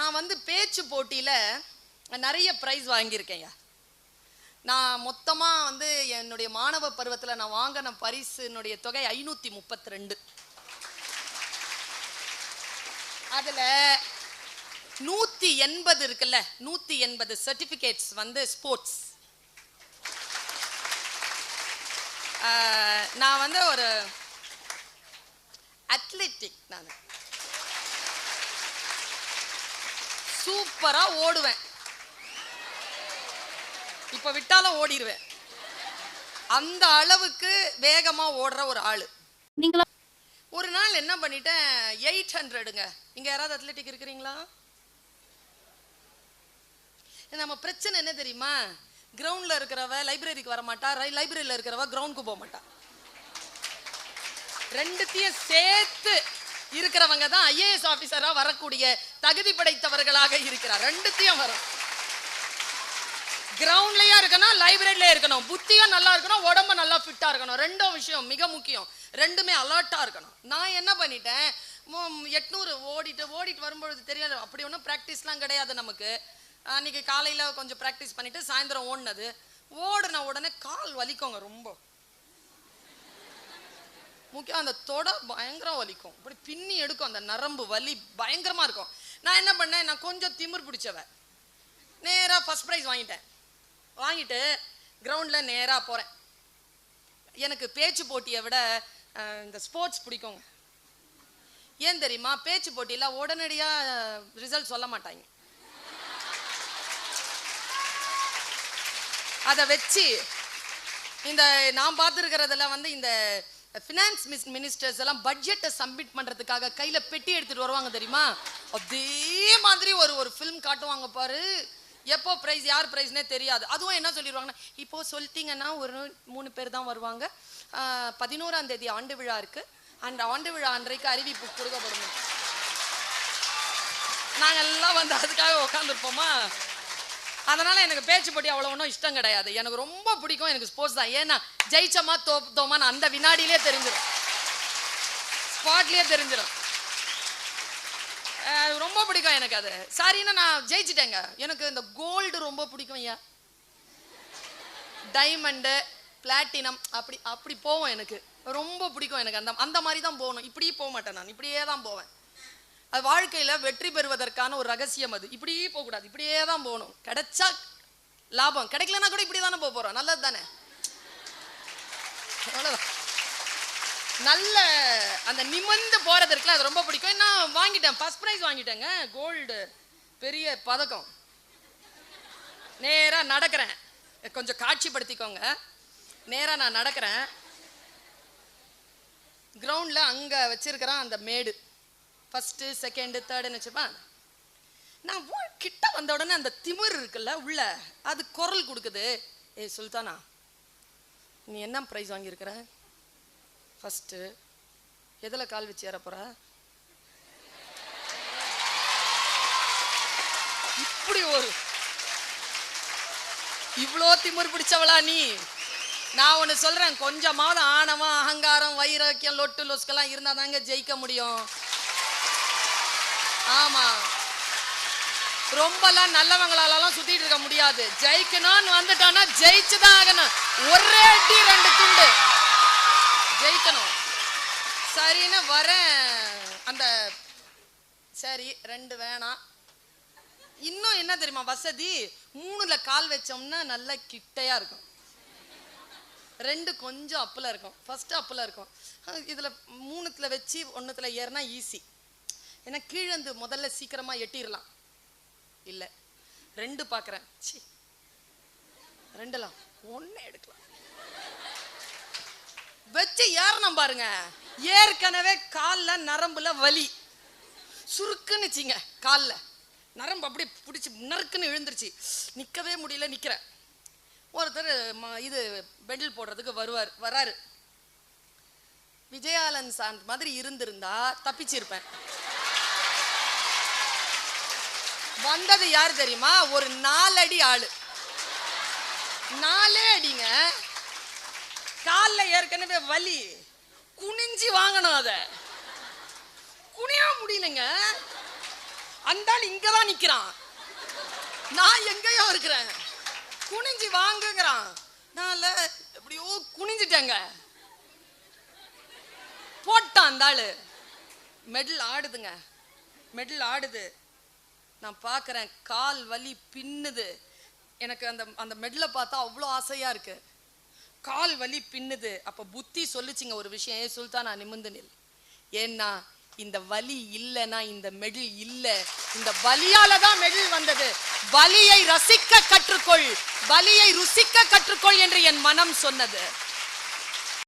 நான் வந்து பேச்சு போட்டியில் நிறைய ப்ரைஸ் வாங்கியிருக்கேன்யா. நான் மொத்தமாக வந்து என்னுடைய மாணவ பருவத்தில் நான் வாங்கின பரிசுனுடைய தொகை ஐநூற்றி முப்பத்தி ரெண்டு அதில் நூற்றி எண்பது இருக்குல்ல நூற்றி எண்பது சர்டிஃபிகேட்ஸ் வந்து ஸ்போர்ட்ஸ் நான் வந்து ஒரு அத்லெட்டிக் நான். சூப்பரா ஓடுவேன். இப்ப விட்டாலும் ஓடிடுவேன் அந்த அளவுக்கு வேகமா ஓடுற ஒரு ஆளு. நீங்களா? ஒரு நாள் என்ன பண்ணிட்டேன்? எயிட் ஹண்ட்ரடுங்க இங்க யாராவது அத்லெட்டிக் இருக்கிறீங்களா? நம்ம பிரச்சனை என்ன தெரியுமா? கிரவுண்ட்ல இருக்கிறவ லைப்ரரிக்கு வர மாட்டா. லைப்ரரியில இருக்கிறவ கிரவுண்டுக்கு போக மாட்டா. ரெண்டுத்தையும் சேர்த்து இருக்கிறவங்க தான் ஐஏஎஸ் ஆபீசரா வரக்கூடிய தகுதி படைத்தவர்களாக இருக்கிறார். ரெண்டுத்தையும் வரும். கிரவுண்ட்லயா இருக்கணும் லைப்ரரியில இருக்கணும். புத்தியும் நல்லா இருக்கணும் உடம்பு நல்லா ஃபிட்டா இருக்கணும். ரெண்டும் விஷயம் மிக முக்கியம். ரெண்டுமே அலர்ட்டா இருக்கணும். நான் என்ன பண்ணிட்டேன்? எட்நூறு ஓடிட்டு ஓடிட்டு வரும்பொழுது தெரியாது. அப்படி ஒன்றும் ப்ராக்டிஸ்லாம் கிடையாது நமக்கு. அன்னைக்கு காலையில கொஞ்சம் ப்ராக்டிஸ் பண்ணிட்டு சாயந்தரம் ஓடினது. ஓடின உடனே கால் வலிக்கோங்க ரொம்ப. முக்கியம் அந்த தொடை பயங்கரம் வலிக்கும். இப்படி பின்னி எடுக்கும் அந்த நரம்பு வலி பயங்கரமாக இருக்கும். நான் என்ன பண்ணேன்? நான் கொஞ்சம் திமிர் பிடிச்சவ. நேராக ஃபஸ்ட் ப்ரைஸ் வாங்கிட்டேன். வாங்கிட்டு கிரவுண்டில் நேராக போகிறேன் எனக்கு பேச்சு போட்டியை விட இந்த ஸ்போர்ட்ஸ் பிடிக்குங்க. ஏன் தெரியுமா? பேச்சு போட்டியில் உடனடியாக ரிசல்ட் சொல்ல மாட்டாங்க. அதை வச்சு இந்த நான் பார்த்துருக்கிறதுல வந்து இந்த ஃபினான்ஸ் மிஸ் மினிஸ்டர்ஸ் எல்லாம் பட்ஜெட்டை சப்மிட் பண்ணுறதுக்காக கையில் பெட்டி எடுத்துகிட்டு வருவாங்க தெரியுமா? அதே மாதிரி ஒரு ஒரு ஃபிலிம் காட்டுவாங்க பாரு. எப்போ ப்ரைஸ் யார் ப்ரைஸ்னே தெரியாது. அதுவும் என்ன சொல்லிடுவாங்கன்னா இப்போ சொல்லிட்டீங்கன்னா ஒரு மூணு பேர் தான் வருவாங்க. பதினோராம் தேதி ஆண்டு விழா இருக்குது அந்த ஆண்டு விழா அன்றைக்கு அறிவிப்பு கொடுக்கப்படும். நாங்கள் எல்லாம் வந்து அதுக்காக உட்காந்துருப்போமா அதனால எனக்கு பேச்சு போட்டி அவ்வளோ ஒன்றும் இஷ்டம் கிடையாது. எனக்கு ரொம்ப பிடிக்கும் எனக்கு ஸ்போர்ட்ஸ் தான். ஏன்னா ஜெயிச்சோமா தோத்தோமான்னு அந்த வினாடியிலே தெரிஞ்சிடும் ஸ்பாட்லேயே தெரிஞ்சிடும் ரொம்ப பிடிக்கும் எனக்கு அது. சாரின்னா நான் ஜெயிச்சிட்டேங்க. எனக்கு இந்த கோல்டு ரொம்ப பிடிக்கும் ஐயா. டைமண்டு பிளாட்டினம் அப்படி அப்படி போவோம் எனக்கு. ரொம்ப பிடிக்கும் எனக்கு அந்த அந்த மாதிரி தான் போகணும். இப்படியே போக மாட்டேன் நான். இப்படியே தான் போவேன். அது வாழ்க்கையில் வெற்றி பெறுவதற்கான ஒரு ரகசியம் அது. இப்படியே போகக்கூடாது. இப்படியே தான் போகணும். கிடைச்சா லாபம். கிடைக்கலன்னா கூட இப்படி தானே போக போகிறோம் நல்லது தானே? அவ்வளோதான் நல்ல அந்த நிமிர்ந்து போறது இருக்குல்ல அது ரொம்ப பிடிக்கும். நான் வாங்கிட்டேன். First prize வாங்கிட்டேங்க. கோல்டு பெரிய பதக்கம். நேராக நடக்கிறேன். கொஞ்சம் காட்சிப்படுத்திக்கோங்க. நேராக நான் நடக்கிறேன். கிரவுண்டில் அங்கே வச்சிருக்கிறேன் அந்த மேடு. ஃபஸ்ட்டு செகண்டு தேர்டுன்னு வச்சுப்பான் நான் உள் கிட்ட வந்த உடனே அந்த திமிர் இருக்குல்ல உள்ள அது குரல் கொடுக்குது. ஏய் சுல்தானா நீ என்ன ப்ரைஸ் வாங்கியிருக்கிற? ஃபஸ்ட்டு எதில் கால் வச்சு ஏற போகிற இப்படி ஒரு இவ்வளோ திமிர் பிடிச்சவளா நீ? நான் ஒன்று சொல்கிறேன் கொஞ்சமாவது ஆணவம் அகங்காரம் வைராக்கியம் லொட்டு லொஸ்கெல்லாம் இருந்தால் தாங்க ஜெயிக்க முடியும். ஆமா. ரொம்பலாம் நல்லவங்களாலலாம் சுத்திட்டு இருக்க முடியாது. ஜெயிக்கணும்னு வந்துட்டானா ஜெயிச்சுதான் ஆகணும். ஒரே அடி ரெண்டு துண்டு. ஜெயிக்கணும். சரின்னு வரேன். அந்த சரி ரெண்டு வேணாம். இன்னும் என்ன தெரியுமா வசதி? மூணுல கால் வச்சோம்னா நல்லா கிட்டையா இருக்கும். ரெண்டு கொஞ்சம் அப்பில் இருக்கும். ஃபர்ஸ்ட் அப்பில் இருக்கும். இதில் இதுல மூணுத்துல வச்சு ஒன்றுத்தில் ஏறினா ஈஸி ஏன்னா கீழந்து முதல்ல சீக்கிரமா எட்டிடலாம் இல்ல ரெண்டு பார்க்கறேன் சி ரெண்டுலாம். ஒண்ணே எடுக்கலாம். வச்சு ஏறணும் பாருங்க. ஏற்கனவே கால்ல நரம்புல வலி. சுருக்குன்னுச்சிங்க கால்ல. நரம்பு அப்படியே பிடிச்சி நறுக்குன்னு விழுந்துருச்சு. நிக்கவே முடியல நிக்கிறேன் ஒருத்தர் இது பெண்டில் போடுறதுக்கு வருவார் வராரு. விஜயாலன் சாந்த் மாதிரி இருந்திருந்தா தப்பிச்சிருப்பேன். வந்தது யார் தெரியுமா? ஒரு நாலடி ஆளு. நாலே அடிங்க. கால்ல ஏற்கனவே வலி. குனிஞ்சு வாங்கணும் அத. குனிய முடியலங்க. அந்த இங்கதான் நிக்கிறான். நான் எங்கேயோ இருக்கிறேன். குனிஞ்சு வாங்குங்கிறான். நான் எப்படியோ குனிஞ்சிட்டேங்க. போட்டான் அந்த ஆளு. மெடல் ஆடுதுங்க. மெடல் ஆடுது. நான் பார்க்குறேன் கால் வலி பின்னுது. எனக்கு அந்த அந்த மெடலை பார்த்தா அவ்வளோ ஆசையாக இருக்குது கால் வலி பின்னுது. அப்போ புத்தி சொல்லிச்சிங்க ஒரு விஷயம். ஏ சுல்தானா நிமிந்து நில். ஏன்னா இந்த வலி இல்லைன்னா இந்த மெடில் இல்லை. இந்த வலியால தான் மெடில் வந்தது. வலியை ரசிக்க கற்றுக்கொள். வலியை ருசிக்க கற்றுக்கொள் என்று என் மனம் சொன்னது.